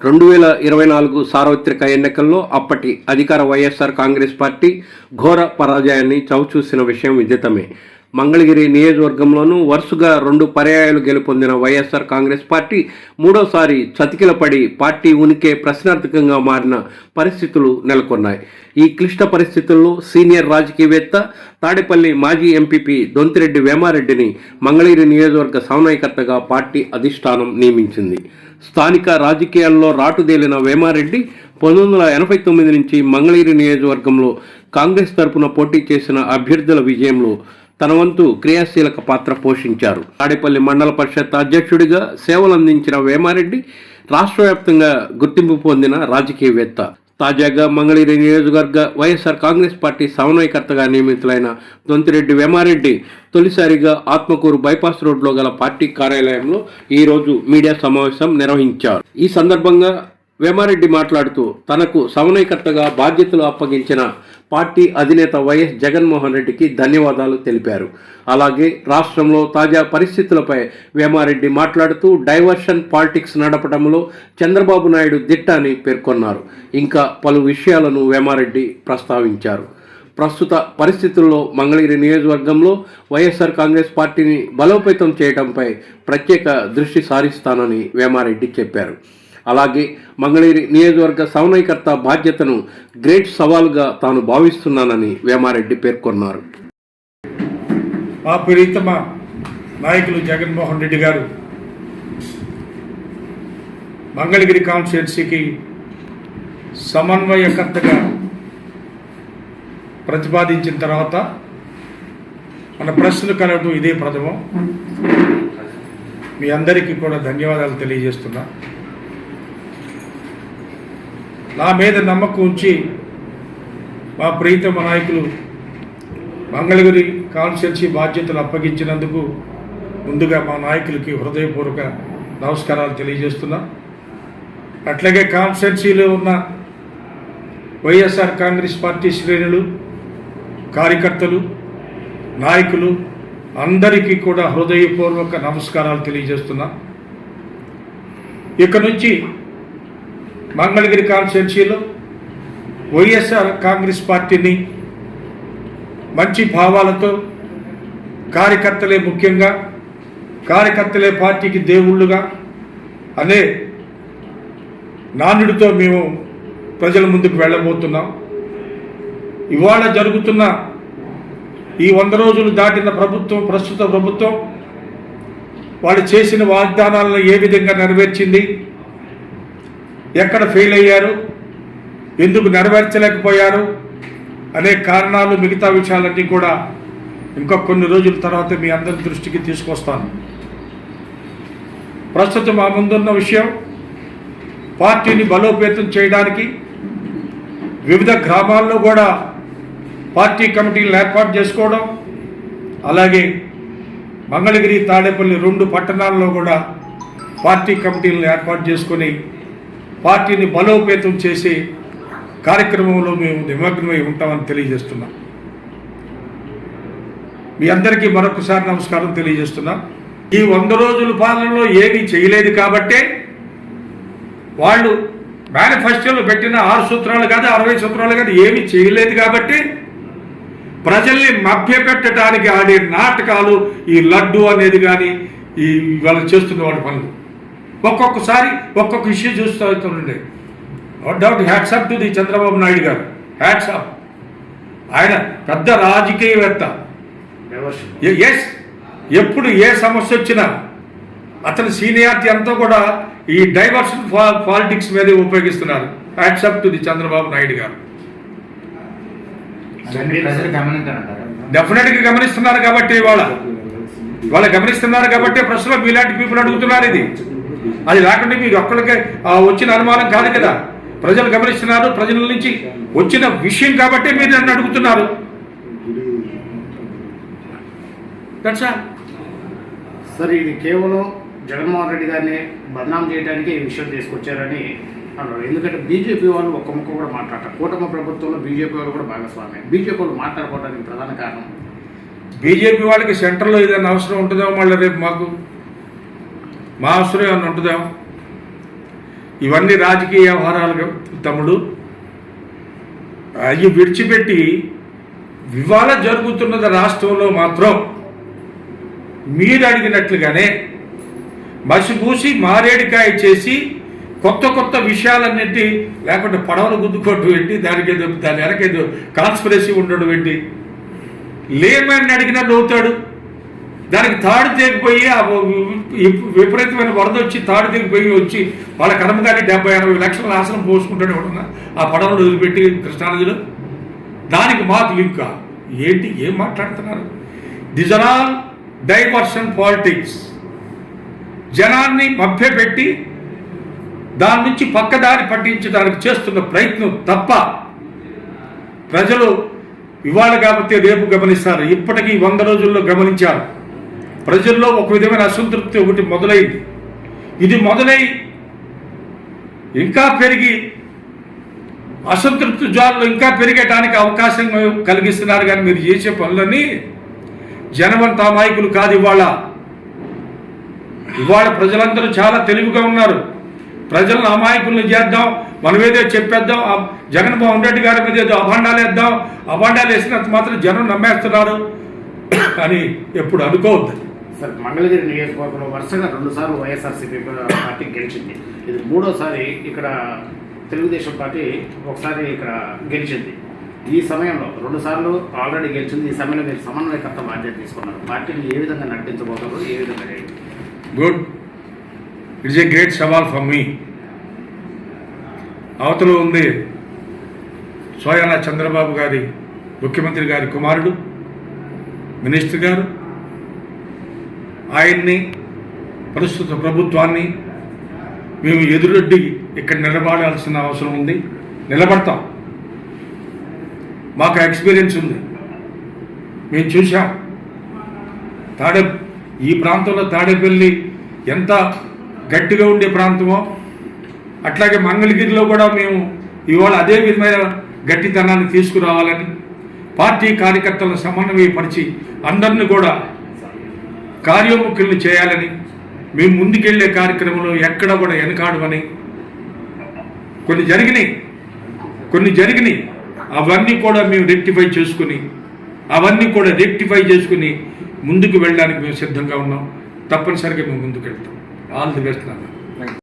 రెండు వేల ఇరవై నాలుగు సార్వత్రిక ఎన్నికల్లో అప్పటి అధికార వైఎస్ఆర్ కాంగ్రెస్ పార్టీ ఘోర పరాజయాన్ని చవిచూసిన విషయం విదితమే. మంగళగిరి నియోజకవర్గంలోనూ వరుసగా రెండు పర్యాయాలు గెలుపొందిన వైఎస్ఆర్ కాంగ్రెస్ పార్టీ మూడోసారి చతికిలపడి పార్టీ ఉనికే ప్రశ్నార్థకంగా మారిన పరిస్థితులు నెలకొన్నాయి. ఈ క్లిష్ట పరిస్థితుల్లో సీనియర్ రాజకీయవేత్త తాడేపల్లి మాజీ ఎంపీపీ దొంతిరెడ్డి వేమారెడ్డిని మంగళగిరి నియోజకవర్గ సమన్వయకర్తగా పార్టీ అధిష్టానం నియమించింది. స్థానిక రాజకీయాల్లో రాటుదేలిన వేమారెడ్డి పంతొమ్మిది వందల ఎనభై తొమ్మిది నుంచి మంగళగిరి నియోజకవర్గంలో కాంగ్రెస్ తరపున పోటీ చేసిన అభ్యర్థుల విజయంలో తన వంతు క్రియాశీలక పాత్ర పోషించారు. తాడేపల్లి మండల పరిషత్ అధ్యక్షుడిగా సేవలందించిన వేమారెడ్డి రాష్ట్ర వ్యాప్తంగా గుర్తింపు పొందిన రాజకీయవేత్త. తాజాగా మంగళగిరి నియోజకవర్గ వైఎస్ఆర్ కాంగ్రెస్ పార్టీ సమన్వయకర్తగా నియమితులైన దొంతిరెడ్డి వేమారెడ్డి తొలిసారిగా ఆత్మకూరు బైపాస్ రోడ్లో గల పార్టీ కార్యాలయంలో ఈరోజు మీడియా సమావేశం నిర్వహించారు. ఈ సందర్భంగా వేమారెడ్డి మాట్లాడుతూ తనకు సమన్వయకర్తగా బాధ్యతలు అప్పగించిన పార్టీ అధినేత వైఎస్ జగన్మోహన్ రెడ్డికి ధన్యవాదాలు తెలిపారు. అలాగే రాష్ట్రంలో తాజా పరిస్థితులపై వేమారెడ్డి మాట్లాడుతూ డైవర్షన్ పాలిటిక్స్ నడపడంలో చంద్రబాబు నాయుడు దిట్ట అని పేర్కొన్నారు. ఇంకా పలు విషయాలను వేమారెడ్డి ప్రస్తావించారు. ప్రస్తుత పరిస్థితుల్లో మంగళగిరి నియోజకవర్గంలో వైఎస్ఆర్ కాంగ్రెస్ పార్టీని బలోపేతం చేయడంపై ప్రత్యేక దృష్టి సారిస్తానని వేమారెడ్డి చెప్పారు. అలాగే మంగళగిరి నియోజకవర్గ సమన్వయకర్త బాధ్యతను గ్రేట్ సవాల్గా తాను భావిస్తున్నానని వేమారెడ్డి పేర్కొన్నారు. మా ప్రీతమ నాయకులు జగన్మోహన్ రెడ్డి గారు మంగళగిరి కాన్స్టిట్యున్సీకి సమన్వయకర్తగా ప్రతిపాదించిన తర్వాత మన ప్రశ్నలు కలగడం ఇదే ప్రథమం. మీ అందరికీ కూడా ధన్యవాదాలు తెలియజేస్తున్నా. నా మీద నమ్మకం ఉంచి మా ప్రీతమ నాయకులు మంగళగిరి కాన్స్టిట్యున్సీ బాధ్యతలు అప్పగించినందుకు ముందుగా మా నాయకులకి హృదయపూర్వక నమస్కారాలు తెలియజేస్తున్నా. అట్లాగే కాన్స్టిట్యున్సీలో ఉన్న వైఎస్ఆర్ కాంగ్రెస్ పార్టీ శ్రేణులు కార్యకర్తలు నాయకులు అందరికీ కూడా హృదయపూర్వక నమస్కారాలు తెలియజేస్తున్నా. ఇక నుంచి మంగళగిరి కాన్స్టిట్యున్సీలో వైఎస్ఆర్ కాంగ్రెస్ పార్టీని మంచి భావాలతో కార్యకర్తలే ముఖ్యంగా కార్యకర్తలే పార్టీకి దేవుళ్ళుగా అనే నానుడితో మేము ప్రజల ముందుకు వెళ్ళబోతున్నాం. ఇవాళ జరుగుతున్న ఈ వంద రోజులు దాటిన ప్రభుత్వం ప్రస్తుత ప్రభుత్వం వాళ్ళు చేసిన వాగ్దానాలను ఏ విధంగా నెరవేర్చింది ఎక్కడ ఫెయిల్ అయ్యారు? ఎందుకు నెరవేర్చలేకపోయారు? అనే కారణాలు మిగతా విషయాలన్నీ కూడా ఇంకా కొన్ని రోజుల తర్వాత మీ అందరి దృష్టికి తీసుకొస్తాను. ప్రస్తుతం మా ముందున్న విషయం పార్టీని బలోపేతం చేయడానికి వివిధ గ్రామాల్లో కూడా పార్టీ కమిటీలు ఏర్పాటు చేసుకోవడం అలాగే మంగళగిరి తాడేపల్లి రెండు పట్టణాల్లో కూడా పార్టీ కమిటీలను ఏర్పాటు చేసుకొని పార్టీని బలోపేతం చేసే కార్యక్రమంలో మేము నిమగ్నమై ఉంటామని తెలియజేస్తున్నాం. మీ అందరికీ మరొకసారి నమస్కారం తెలియజేస్తున్నా. ఈ వంద రోజుల పాలనలో ఏమీ చేయలేదు కాబట్టే వాళ్ళు మేనిఫెస్టోలో పెట్టిన ఆరు సూత్రాలు కాదు అరవై సూత్రాలు కాదు ఏమీ చేయలేదు కాబట్టి ప్రజల్ని మభ్యపెట్టడానికి ఆడే నాటకాలు ఈ లడ్డు అనేది కానీ ఈ వాళ్ళు చేస్తున్న వాడి పనులు. ఒక్కొక్కసారి ఒక్కొక్క ఇష్యూ చూస్తూ అవుతుండే no doubt hats off to the Chandrababu Naidu గారు. హ్యాట్సప్ ఆయన పెద్ద రాజకీయవేత్త. ఎస్ ఎప్పుడు ఏ సమస్య వచ్చినా అతని సీనియారిటీ అంతా కూడా ఈ డైవర్షన్ పాలిటిక్స్ మీదే ఉపయోగిస్తున్నారు. Hats off to the Chandrababu Naidu గారు. డెఫినెట్గా గమనిస్తున్నారు కాబట్టి ఇవాళ. వాళ్ళు గమనిస్తున్నారు కాబట్టి ప్రశ్నలో మీలాంటి పీపుల్ అడుగుతున్నారు ఇది. అది లేకుండా మీకు ఒక్కడికే వచ్చిన అనుమానం కాదు కదా. ప్రజలు గమనిస్తున్నారు ప్రజల నుంచి వచ్చిన విషయం కాబట్టి మీరు నన్ను అడుగుతున్నారు. సార్ ఇది కేవలం జగన్మోహన్ రెడ్డి గారిని బదనాం చేయడానికి ఈ విషయం తీసుకొచ్చారని అన్నారు. ఎందుకంటే బీజేపీ వాళ్ళు ఒక్క ముక్క కూడా మాట్లాడతారు కూటమి ప్రభుత్వంలో బీజేపీ వాళ్ళు కూడా భాగస్వామ్యం బీజేపీ వాళ్ళు మాట్లాడుకోవడానికి ప్రధాన కారణం. బీజేపీ వాళ్ళకి సెంటర్లో ఏదైనా అవసరం ఉంటుందేమో మళ్ళీ రేపు మాకు. మా ఏమన్నా ఏమైనా ఉంటుందేమో ఇవన్నీ రాజకీయ వ్యవహారాలు తమ్ముడు. అవి విడిచిపెట్టి ఇవాళ జరుగుతున్నది రాష్ట్రంలో మాత్రం మీరు అడిగినట్లుగానే మసిపూసి మారేడికాయ చేసి కొత్త కొత్త విషయాలన్నింటి లేకుంటే పడవలు గుద్దుకోవడం ఏంటి దానికి ఏదో దాని వెనకేదో కాన్స్పిరసీ ఉండడం ఏంటి? లేమని అడిగినా నవ్వుతాడు. దానికి తాడు తెగిపోయి ఆ విపరీతమైన వరద వచ్చి తాడు తెగిపోయి వచ్చి వాళ్ళ కడమగానే డెబ్బై ఎనభై లక్షల నాశనం పోసుకుంటూనే ఎవడన్నా? ఆ పడవలు వదిలిపెట్టి కృష్ణానదిలో? దానికి మాకు లింక్ ఏంటి? ఏం మాట్లాడుతున్నారు? This are all diversion politics. జనాన్ని మభ్యపెట్టి దాని నుంచి పక్కదారి పట్టించడానికి చేస్తున్న ప్రయత్నం తప్ప ప్రజలు ఇవాళ కాబట్టి రేపు గమనిస్తారు. ఇప్పటికీ వంద రోజుల్లో గమనించారు. ప్రజల్లో ఒక విధమైన అసంతృప్తి ఒకటి మొదలైంది. ఇది మొదలై ఇంకా పెరిగి అసంతృప్తి జ్వాలలు ఇంకా పెరిగటానికి అవకాశం కలిగిస్తున్నారు. కానీ మీరు చేసే పనులన్నీ జనవంత అమాయకులు కాదు ఇవాళ. ఇవాళ ప్రజలందరూ చాలా తెలివిగా ఉన్నారు. ప్రజలను అమాయకులను చేద్దాం మనమేదో చెప్పేద్దాం జగన్మోహన్ రెడ్డి గారి మీద ఏదో అభాండాలు వేద్దాం అభాండాలు వేసినంత మాత్రం జనం నమ్మేస్తున్నారు. అని ఎప్పుడు అనుకోవద్దు. సార్ మంగళగిరి నియోజకవర్గంలో వరుసగా రెండుసార్లు వైఎస్ఆర్సీపీ పార్టీ గెలిచింది. ఇది మూడోసారి ఇక్కడ తెలుగుదేశం పార్టీ ఒకసారి ఇక్కడ గెలిచింది. ఈ సమయంలో రెండుసార్లు ఆల్రెడీ గెలిచింది. ఈ సమయంలో మీరు సమన్వయకర్త బాధ్యత తీసుకున్నారు. పార్టీని ఏ విధంగా నడిపించబోతారు ఏ విధంగా గుడ్ ఇట్స్ ఏ గ్రేట్ సవాల్ ఫర్ మీ అవతల ఉంది సోయాల చంద్రబాబు గారి ముఖ్యమంత్రి గారి కుమారుడు మినిస్టర్ గారు. ఆయన్ని ప్రస్తుత ప్రభుత్వాన్ని మేము ఎదురొడ్డి ఇక్కడ నిలబడాల్సిన అవసరం ఉంది. నిలబడతాం. మాకు ఎక్స్పీరియన్స్ ఉంది. మేము చూసాం తాడే ఈ ప్రాంతంలో తాడేపల్లి ఎంత గట్టిగా ఉండే ప్రాంతమో అట్లాగే మంగళగిరిలో కూడా మేము ఇవాళ అదే విధమైన గట్టితనాన్ని తీసుకురావాలని పార్టీ కార్యకర్తలను సమన్వయపరిచి అందరిని కూడా కార్యోముఖుల్ని చేయాలని మేము ముందుకెళ్ళే కార్యక్రమంలో ఎక్కడ కూడా వెనకాడమని కొన్ని జరిగినాయి. కొన్ని జరిగినాయి. అవన్నీ కూడా మేము రెక్టిఫై చేసుకుని అవన్నీ కూడా రెక్టిఫై చేసుకుని ముందుకు వెళ్ళడానికి మేము సిద్ధంగా ఉన్నాం. తప్పనిసరిగా మేము ముందుకు వెళ్తాం ఆల్ ది బెస్ట్ నాన్న.